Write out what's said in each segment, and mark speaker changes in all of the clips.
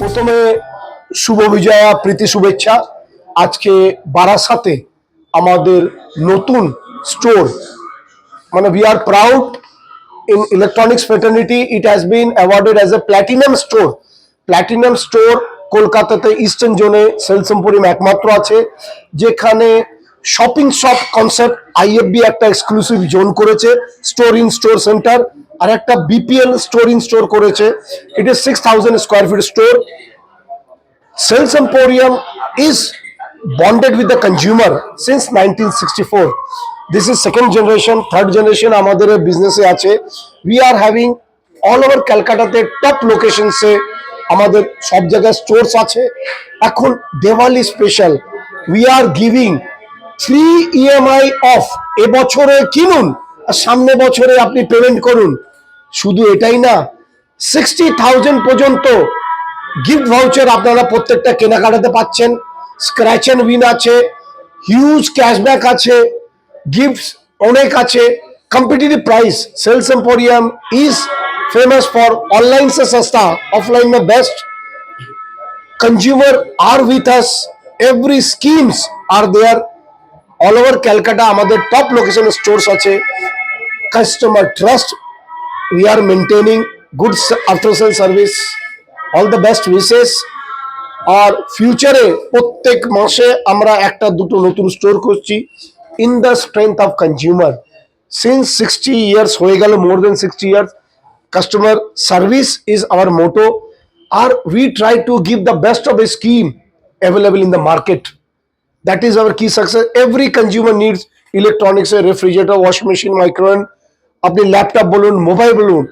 Speaker 1: প্রথমে শুভ বিজয়া, প্রীতি শুভেচ্ছা। আজকে বারাসাতে আমাদের নতুন স্টোর মানে we are proud in electronics fraternity, it has been awarded as a platinum store platinum store কলকাতাতে ইস্টার্ন জোনে সেলস একমাত্র আছে, যেখানে শপিং শপ কনসেপ্ট আইএফবি একটা এক্সক্লুসিভ জোন করেছে স্টোর ইন স্টোর সেন্টার আর একটা বিপিএল স্টোর ইন স্টোর করেছে। It is six thousand square feet store Sales Emporium is bonded with the consumer since 1964. This is second generation, third generation আমাদের বিজনেসে আছে। We are having all over ক্যালকাটাতে top লোকেশনসে আমাদের সব জায়গায় stores আছে। এখন Diwali special we are giving three EMI off এবছরে কিনুন আর সামনে বছরে আপনি পেমেন্ট করুন। শুধু এটাই না সিক্সটি থাউজেন্ড পর্যন্ত গিফট ভাউচার আপনারা প্রত্যেকটা কেনাকাটাতে পাচ্ছেন স্ক্র্যাচ অ্যান্ড উইন আছে হিউজ ক্যাশব্যাক আছে গিফটস অনেক আছে competitive price sales emporium is famous for online से सस्ता ऑफलाइन में best consumer are with us every schemes are there all over Calcutta আমাদের টপ লোকেশনে স্টোরস আছে customer trust we are maintaining good after sale service all the best wishes are ফিউচারে প্রত্যেক মাসে আমরা একটা দুটো নতুন স্টোর করছি in the strength of consumer since sixty years হয়ে গেল more than sixty years customer service is our motto are we try to give the best of a scheme available in the market that is our key success. Every consumer needs electronics a refrigerator, washing machine microwave আপনি laptop বলুন mobile বলুন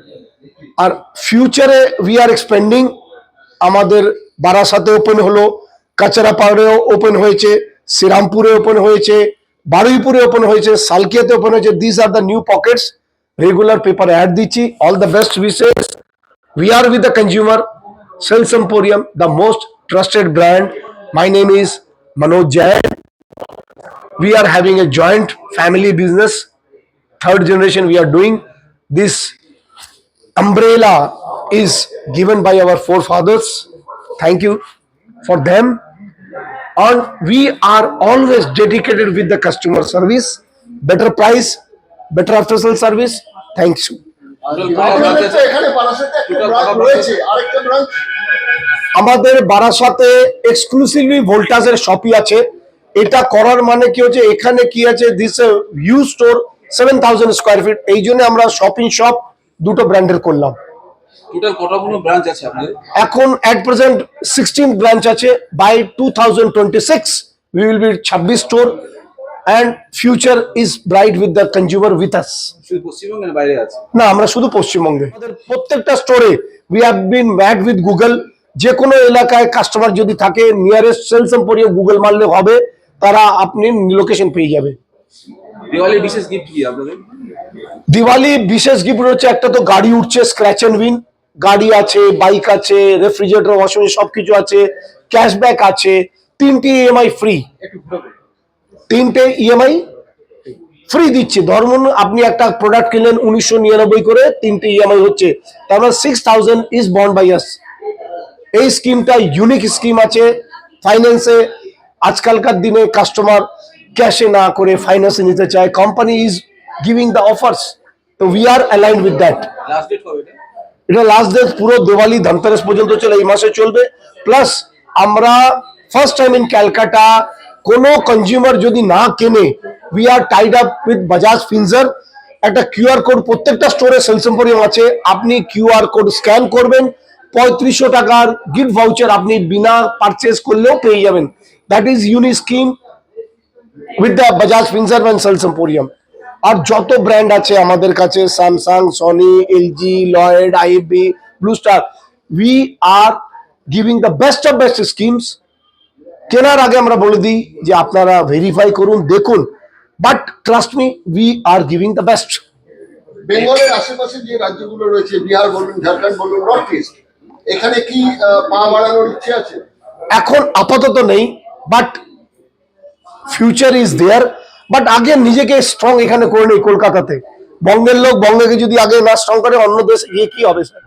Speaker 1: আর ফিউচারে we are expanding আমাদের বারাসাতে open হলো কাচারাপাড়েও open হয়েছে শ্রীরামপুরে open হয়েছে বারুইপুরে ওপেন হয়েছে সালকিয়াতে ওপেন হয়েছে this are the new pockets regular paper ad দিচ্ছি all the best wishes we are with the consumer Sales Emporium, the most trusted brand. My name is Manoj Jain. We are having a joint family business. Third generation, we are doing this umbrella is given by our forefathers. Thank you for them. And we are always dedicated with the customer service, better price, better after sale service. Thanks. আমাদের বারাসাতে exclusively ভোল্টাজের শপই আছে এটা করার মানে কি হচ্ছে এখানে কি আছে this you store seven thousand square feet এই জন্য আমরা শপিং শপ দুটো ব্র্যান্ডের করলাম।
Speaker 2: টোটাল কতগুলো ব্রাঞ্চ আছে আপনাদের?
Speaker 1: এখন অ্যাট প্রেজেন্ট সিক্সটিন ব্রাঞ্চ আছে by two thousand twenty six we will be ছাব্বিশ store and future is bright with the consumer with us
Speaker 2: শুধু পশ্চিমবঙ্গের বাইরে আছে?
Speaker 1: না আমরা শুধু পশ্চিমবঙ্গে। আমাদের প্রত্যেকটা স্টোরে we have been mad with Google যে কোনো এলাকায় কাস্টমার যদি থাকে নিয়ারেস্ট সেলস এম্পোরিয়াম গুগল মারলে হবে তারা আপনি লোকেশন পেয়ে যাবে।
Speaker 2: দিওয়ালি বিশেষ গিফট কি আপনাদের?
Speaker 1: দিওয়ালি বিশেষ গিফট হচ্ছে একটা তো গাড়ি উঠছে স্ক্র্যাচ এন্ড উইন গাড়ি আছে বাইক আছে রেফ্রিজারেটর ওয়াশিং সবকিছু আছে ক্যাশব্যাক আছে তিনটি ইএমআই ফ্রি। তিনটে ইএমআই ফ্রি দিচ্ছে। ধরুন আপনি একটা প্রোডাক্ট কিনলেন উনিশশো নিরানব্বই করে তিনটে ইএমআই হচ্ছে। তার মানে six thousand is bond by us এই স্কিমটা ইউনিক স্কিম আছে। ফাইন্যান্সে আজকালকার দিনে কাস্টমার ক্যাশে না করে ফাইন্যান্সে নিতে চায় company is giving the offers তো we are
Speaker 2: align with that এটা?
Speaker 1: লাস্ট ডেট পুরো দেওয়ালি ধনতেরাস পর্যন্ত চলে এই মাসে চলবে। প্লাস আমরা ফার্স্ট টাইম ইন ক্যালকাটা কোনো কনজিউমার যদি না কেনে we are tied up with Bajaj Finserv একটা কিউআর কোড প্রত্যেকটা স্টোরে সেলস এম্পোরিয়াম আছে। আপনি কিউআর কোড স্ক্যান করবেন পঁয়ত্রিশশো টাকার গিফট ভাউচার আপনি বিনা পারচেস করলেও পেয়ে যাবেন। That is uni scheme with the Bajaj Finserv and Sales Emporium আর যত ব্র্যান্ড আছে আমাদের কাছে Samsung Sony LG Lloyd IFB Blue Star we are giving the best of best schemes কেনার আগে আমরা বলে দিই যে আপনারা ভেরিফাই করুন দেখুন। But trust me we are giving the best
Speaker 3: বেঙ্গলের আশেপাশে যে রাজ্যগুলো রয়েছে বিহার বলুন ঝাড়খণ্ড বলুন নর্থ ইস্ট এখানে কি পা বাড়ানোর ইচ্ছে আছে?
Speaker 1: এখন আপাতত নেই but future is there but আগে নিজেকে স্ট্রং এখানে করে নেই কলকাতাতে। বঙ্গের লোক বঙ্গকে যদি আগে না স্ট্রং করে, অন্য দেশে গিয়ে কি হবে স্যার